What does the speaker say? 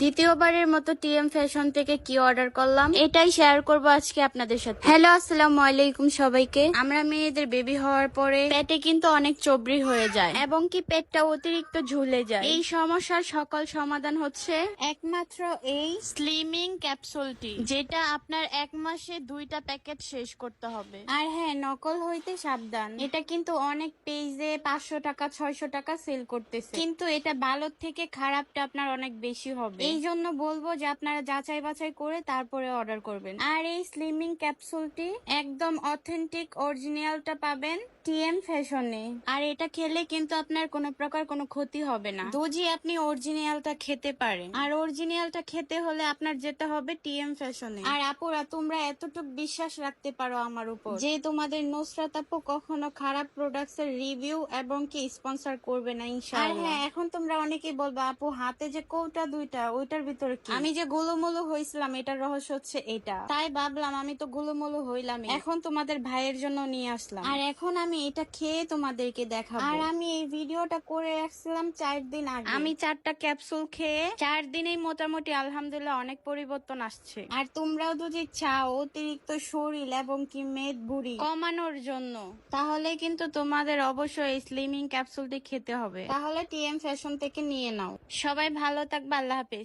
দ্বিতীয়বারের মতো TM fashion থেকে কি অর্ডার করলাম? এটাই শেয়ার করব আজকে আপনাদের সাথে। হ্যালো, আসসালামু আলাইকুম সবাইকে। আমরা মেয়েদের বেবি হওয়ার পরে পেটে কিন্তু অনেক চবরি হয়ে যায় এবং কি পেটটা অতিরিক্ত ঝুলে যায়। এই সমস্যার সকল সমাধান হচ্ছে একমাত্র এই স্লিমিং ক্যাপসুলটি যেটা আপনার এক মাসে দুইটা প্যাকেট শেষ করতে হবে। আর হ্যাঁ নকল হইতে সাবধান। এটা কিন্তু অনেক পেজে পাঁচশো টাকা, ছয়শো টাকা সেল করতেছে। কিন্তু এটা ভালোর থেকে খারাপটা আপনার অনেক বেশি হবে। এই জন্য বলব যে আপনারা যাচাই বাছাই করে তারপরে অর্ডার করবেন। আর এই স্লিমিং ক্যাপসুলটি একদম অথেন্টিক অরিজিনালটা পাবেন টিএম ফ্যাশনে আর এটা খেলে কিন্তু আপনার কোনো প্রকার কোনো ক্ষতি হবে না। দুজি আপনি অরিজিনালটা খেতে পারেন। আর অরিজিনালটা খেতে হলে আপনার যেতে হবে টিএম ফ্যাশনে আর আপুরা, তোমরা এতটুকু বিশ্বাস রাখতে পারো আমার উপর যে তোমাদের নুসরাত আপু কখনো খারাপ প্রোডাক্টস এর রিভিউ এবং কি স্পন্সর করবে না, ইনশাআল্লাহ। আর হ্যাঁ এখন তোমরা অনেকেই বলবে, আপু, হাতে যে কৌটা দুইটা ওইটার ভিতরে কি? আমি যে গোলুমুলু হইছিলাম এটার রহস্য হচ্ছে এটা। তাই ভাবলাম আমি তো গোলুমুলু হইলাম এখন তোমাদের ভাইয়ের জন্য নিয়ে আসলাম। আর এখন আমি এটা খেয়ে তোমাদেরকে দেখাবো। আর আমি এই ভিডিওটা করে রাখছিলাম চার দিন আগে। আমি চারটা ক্যাপসুল খেয়ে চার দিনেই মোটামুটি আলহামদুলিল্লাহ অনেক পরিবর্তন আসছে। আর তোমরাও যদি চাও অতিরিক্ত শরীর এবং কি মেদ বুড়ি কমানোর জন্য তাহলে কিন্তু তোমাদের অবশ্যই স্লিমিং ক্যাপসুলটি খেতে হবে। তাহলে টিএম ফ্যাশন থেকে নিয়ে নাও। সবাই ভালো থাকবে আল্লাহ হাফেজ।